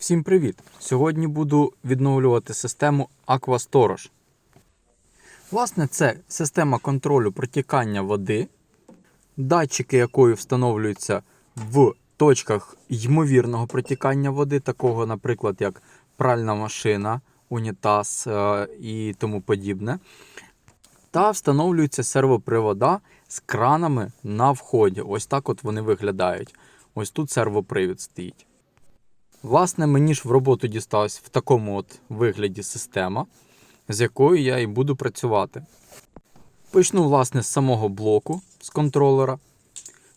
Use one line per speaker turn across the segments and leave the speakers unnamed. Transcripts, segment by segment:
Всім привіт! Сьогодні буду відновлювати систему Aquastorage. Власне, це система контролю протікання води, датчики якої встановлюються в точках ймовірного протікання води, такого, наприклад, як пральна машина, унітаз е, і тому подібне. Та встановлюються сервопривода з кранами на вході. Ось так от вони виглядають. Ось тут сервопривід стоїть. Власне, мені ж в роботу дісталась в такому от вигляді система, з якою я і буду працювати. Почну, власне, з самого блоку з контролера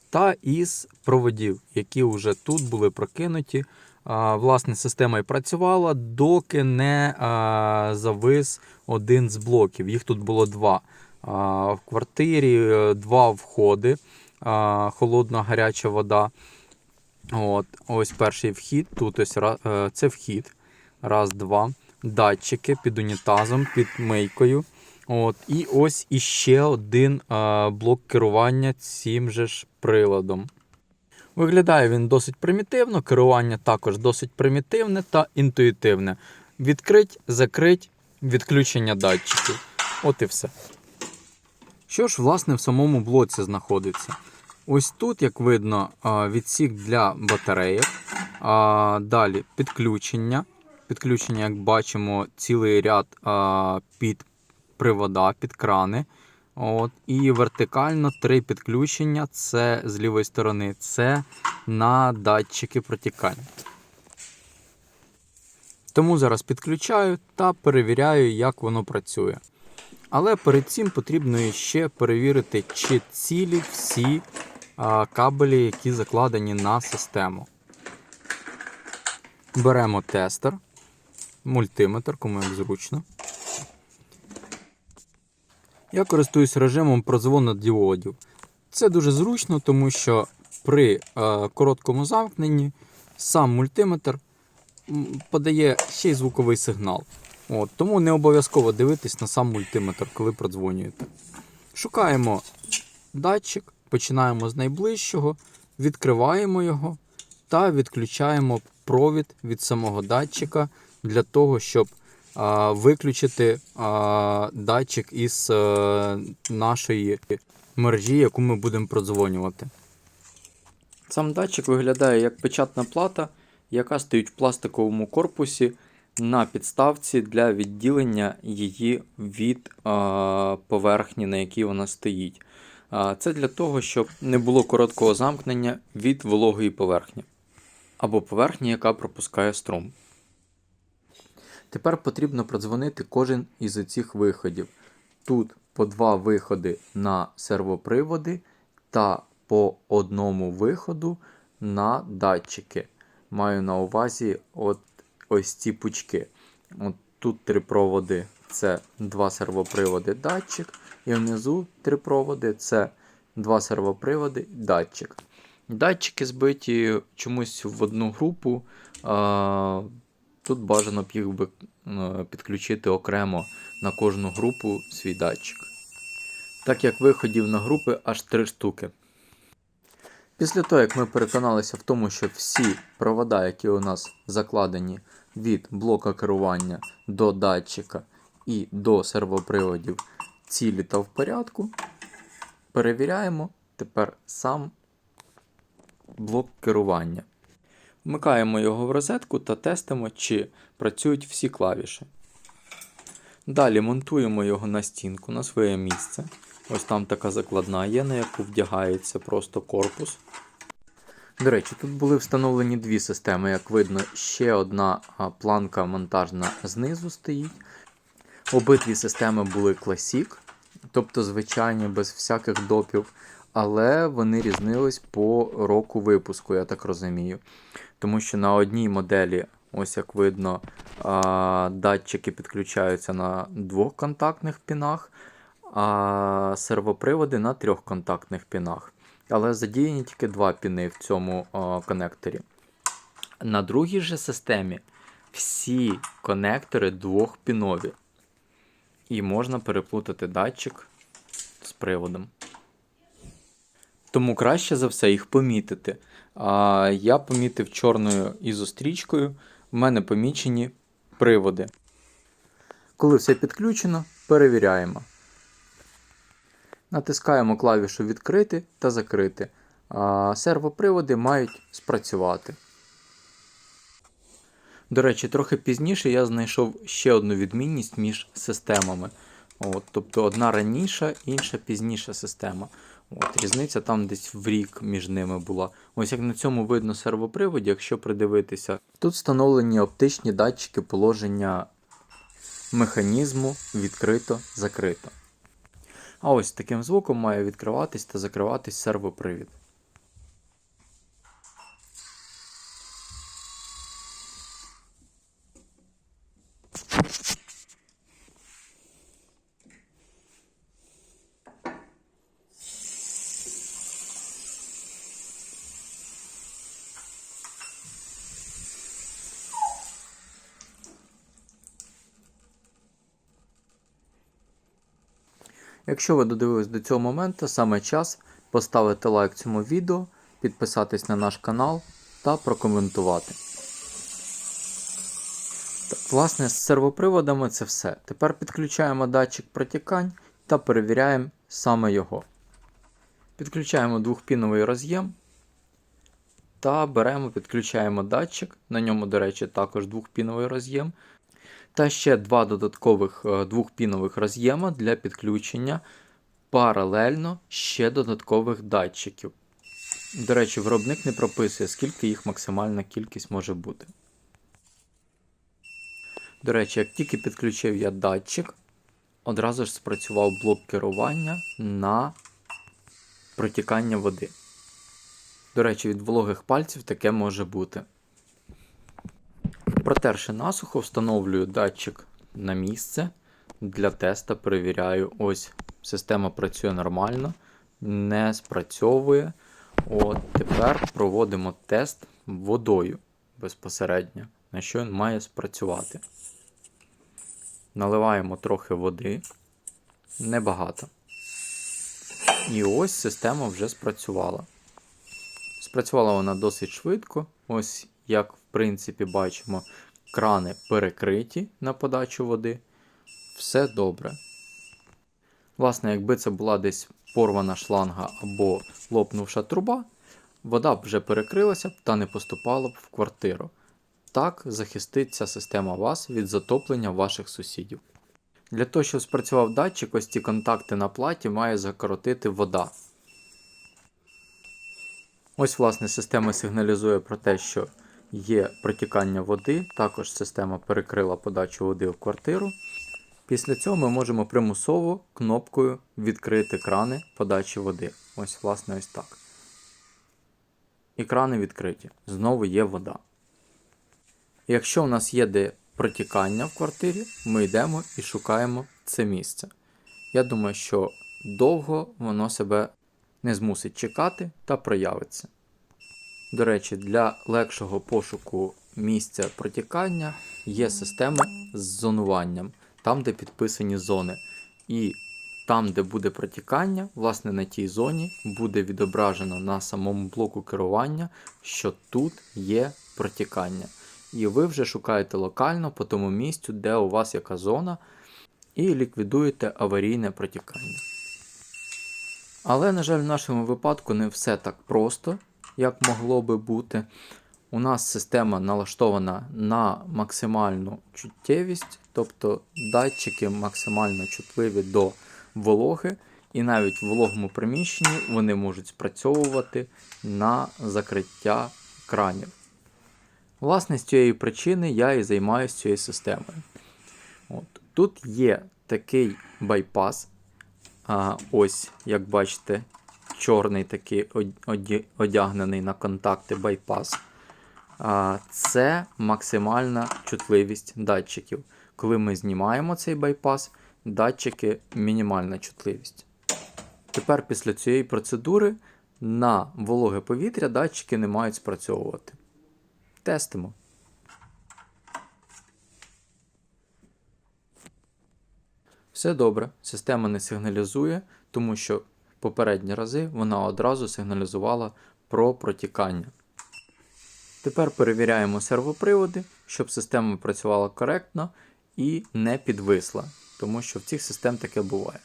та із проводів, які вже тут були прокинуті. Власне, система і працювала, доки не завис один з блоків. Їх тут було два. В квартирі е, два входи, холодна гаряча вода. От, ось перший вхід. Тут ось е, це вхід. Раз, два. Датчики під унітазом, під мийкою. От, і ось іще один е, блок керування цим же ж приладом. Виглядає він досить примітивно, керування також досить примітивне та інтуїтивне. Відкрить, закрить, відключення датчиків. От і все. Що ж, власне, в самому блоці знаходиться? Ось тут, як видно, відсік для батареїв. Далі підключення. Підключення, як бачимо, цілий ряд під привода, під крани. От, І вертикально три підключення. Це з лівої сторони. Це на датчики протікання. Тому зараз підключаю та перевіряю, як воно працює. Але перед цим потрібно ще перевірити, чи цілі всі кабелі, які закладені на систему. Беремо тестер, мультиметр, кому як зручно. Я користуюсь режимом прозвону діодів. Це дуже зручно, тому що при е, короткому замкненні сам мультиметр подає ще й звуковий сигнал. От, тому не обов'язково дивитись на сам мультиметр, коли продзвонюєте. Шукаємо датчик, починаємо з найближчого, відкриваємо його та відключаємо провід від самого датчика для того, щоб а, виключити а, датчик із е, нашої мережі, яку ми будемо продзвонювати. Сам датчик виглядає як печатна плата, яка стоїть в пластиковому корпусі на підставці для відділення її від а, поверхні, на якій вона стоїть. Це для того, щоб не було короткого замкнення від вологої поверхні або поверхні, яка пропускає струм. Тепер потрібно продзвонити кожен із цих виходів. Тут по два виходи на сервоприводи та по одному виходу на датчики. Маю на увазі от ось ці пучки. От тут три проводи це два сервоприводи датчик, і внизу три проводи це два сервоприводи і датчик. Датчики збиті чомусь в одну групу. Тут бажано б їх е, підключити окремо на кожну групу свій датчик. Так як виходів на групи аж три штуки. Після того, як ми переконалися в тому, що всі провода, які у нас закладені від блока керування до датчика і до сервоприводів, цілі та в порядку, перевіряємо тепер сам блок керування. Вмикаємо його в розетку та тестимо, чи працюють всі клавіші. Далі монтуємо його на стінку на своє місце. Ось там така закладна є, на яку вдягається просто корпус. До речі, тут були встановлені дві системи. Як видно, ще одна планка монтажна знизу стоїть. Обидві системи були Classic, тобто звичайні, без всяких допів, але вони різнились по року випуску, я так розумію. Тому що на одній моделі, ось як видно, датчики підключаються на двохконтактних пінах, а сервоприводи на трьохконтактних пінах. Але задіяні тільки два піни в цьому конекторі. На другій же системі всі конектори двохпінові. І можна переплутати датчик з приводом. Тому краще за все їх помітити. а, я помітив чорною ізострічкою, в мене помічені приводи. Коли все підключено, перевіряємо. Натискаємо клавішу Відкрити та закрити. Сервоприводи мають спрацювати. До речі, трохи пізніше я знайшов ще одну відмінність між системами. От, тобто одна раніша, інша пізніша система. От, Різниця там десь в рік між ними була. Ось як на цьому видно сервоприводі, якщо придивитися. Тут встановлені оптичні датчики положення механізму відкрито-закрито. А ось таким звуком має відкриватись та закриватись сервопривід. Якщо ви додивились до цього моменту, саме час поставити лайк цьому відео, підписатись на наш канал та прокоментувати. Власне, з сервоприводами це все. Тепер підключаємо датчик протікань та перевіряємо саме його. Підключаємо двохпіновий роз'єм та беремо, підключаємо датчик. На ньому, до речі, також двохпіновий роз'єм. Та ще два додаткових е, двохпінових роз'єма для підключення паралельно ще додаткових датчиків. До речі, виробник не прописує, скільки їх максимальна кількість може бути. До речі, як тільки підключив я датчик, одразу ж спрацював блок керування на протікання води. До речі, від вологих пальців таке може бути. Протерши насухо, встановлюю датчик на місце. Для теста перевіряю, ось система працює нормально, не спрацьовує. От Тепер проводимо тест водою безпосередньо, на що він має спрацювати. Наливаємо трохи води, небагато. І ось система вже спрацювала. Спрацювала вона досить швидко. Ось як в принципі бачимо, крани перекриті на подачу води. Все добре. Власне, якби це була десь порвана шланга або лопнувша труба, вода б вже перекрилася та не поступала б в квартиру. Так захистить ця система вас від затоплення ваших сусідів. Для того, щоб спрацював датчик, ось ці контакти на платі має закоротити вода. Ось, власне, система сигналізує про те, що є протікання води. Також система перекрила подачу води в квартиру. Після цього ми можемо примусово кнопкою відкрити крани подачі води. Ось, власне, ось так. І крани відкриті. Знову є вода. Якщо у нас є де протікання в квартирі, ми йдемо і шукаємо це місце. Я думаю, що довго воно себе не змусить чекати та проявиться. До речі, для легшого пошуку місця протікання є системи з зонуванням, там, де підписані зони. І там, де буде протікання, власне, на тій зоні буде відображено на самому блоку керування, що тут є протікання. І ви вже шукаєте локально по тому місцю, де у вас яка зона, і ліквідуєте аварійне протікання. Але, на жаль, в нашому випадку не все так просто, як могло би бути. У нас система налаштована на максимальну чуттєвість, тобто датчики максимально чутливі до вологи, і навіть в вологому приміщенні вони можуть спрацьовувати на закриття кранів. Власне, з цієї причини я і займаюся цією системою. От. Тут є такий байпас. А, Ось, як бачите, чорний такий одягнений на контакти байпас. Це максимальна чутливість датчиків. Коли ми знімаємо цей байпас, датчики мінімальна чутливість. Тепер після цієї процедури на вологе повітря датчики не мають спрацьовувати. Тестимо. Все добре, система не сигналізує, тому що попередні рази вона одразу сигналізувала про протікання. Тепер перевіряємо сервоприводи, щоб система працювала коректно і не підвисла, тому що в цих систем таке буває.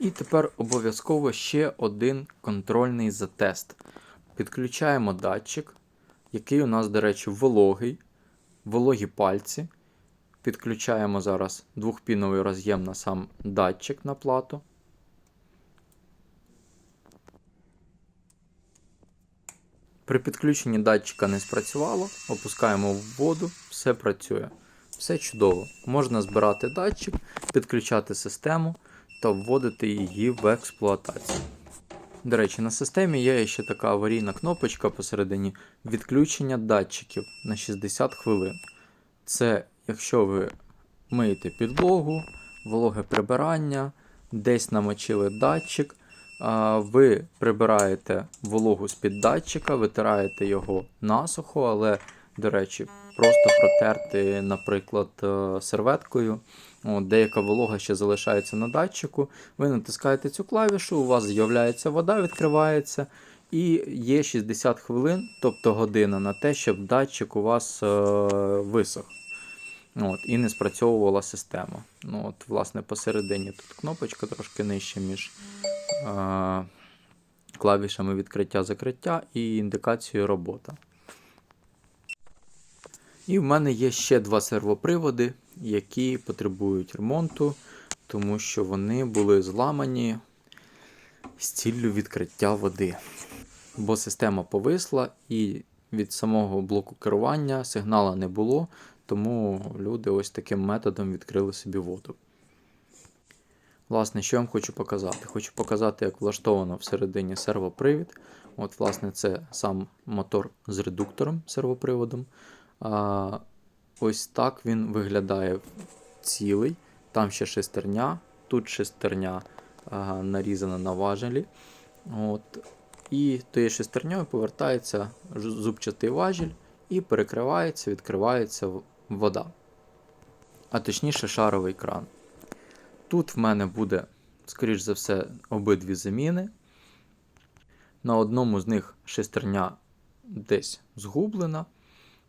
І тепер обов'язково ще один контрольний затест. Підключаємо датчик, який у нас, до речі, вологий, вологі пальці. Підключаємо зараз двохпіновий роз'єм на сам датчик на плату. При підключенні датчика не спрацювало, опускаємо в воду, все працює. Все чудово. Можна збирати датчик, підключати систему та вводити її в експлуатацію. До речі, на системі є ще така аварійна кнопочка посередині відключення датчиків на 60 хвилин. Це якщо ви миєте підлогу, вологе прибирання, десь намочили датчик, ви прибираєте вологу з-під датчика, витираєте його насухо, але, до речі, просто протерти, наприклад, е, серветкою. Деяка волога ще залишається на датчику. Ви натискаєте цю клавішу, у вас з'являється вода, відкривається. І є 60 хвилин, тобто година, на те, щоб датчик у вас е, висох. От, і не спрацьовувала система. Ну, от, Власне, посередині тут кнопочка трошки нижче між клавішами відкриття-закриття і індикацією робота. І в мене є ще два сервоприводи, які потребують ремонту, тому що вони були зламані з ціллю відкриття води. Бо система повисла і від самого блоку керування сигнала не було, тому люди ось таким методом відкрили собі воду. Власне, що я вам хочу показати? Хочу показати, як влаштовано всередині сервопривід. От, власне, це сам мотор з редуктором сервоприводом. А, ось так він виглядає цілий. Там ще шестерня, тут шестерня а, нарізана на важелі. От. І тією шестернею повертається зубчатий важіль і перекривається, відкривається вода. А точніше, шаровий кран. Тут в мене буде, скоріш за все, обидві заміни. На одному з них шестерня десь згублена.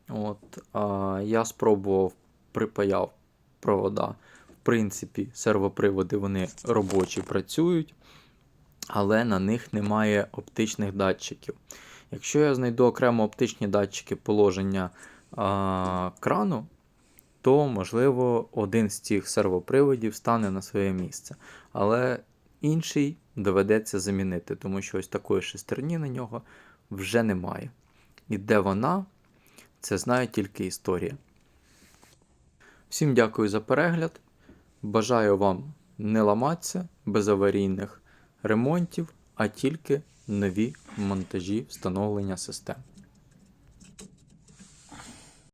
От, а, я спробував, припаяв провода. В принципі, сервоприводи вони робочі працюють, але на них немає оптичних датчиків. Якщо я знайду окремо оптичні датчики положення а, крану, то, можливо, один з цих сервоприводів стане на своє місце. Але інший доведеться замінити, тому що ось такої шестерні на нього вже немає. І де вона, це знає тільки історія. Всім дякую за перегляд. Бажаю вам не ламатися без аварійних ремонтів, а тільки нові монтажі встановлення систем.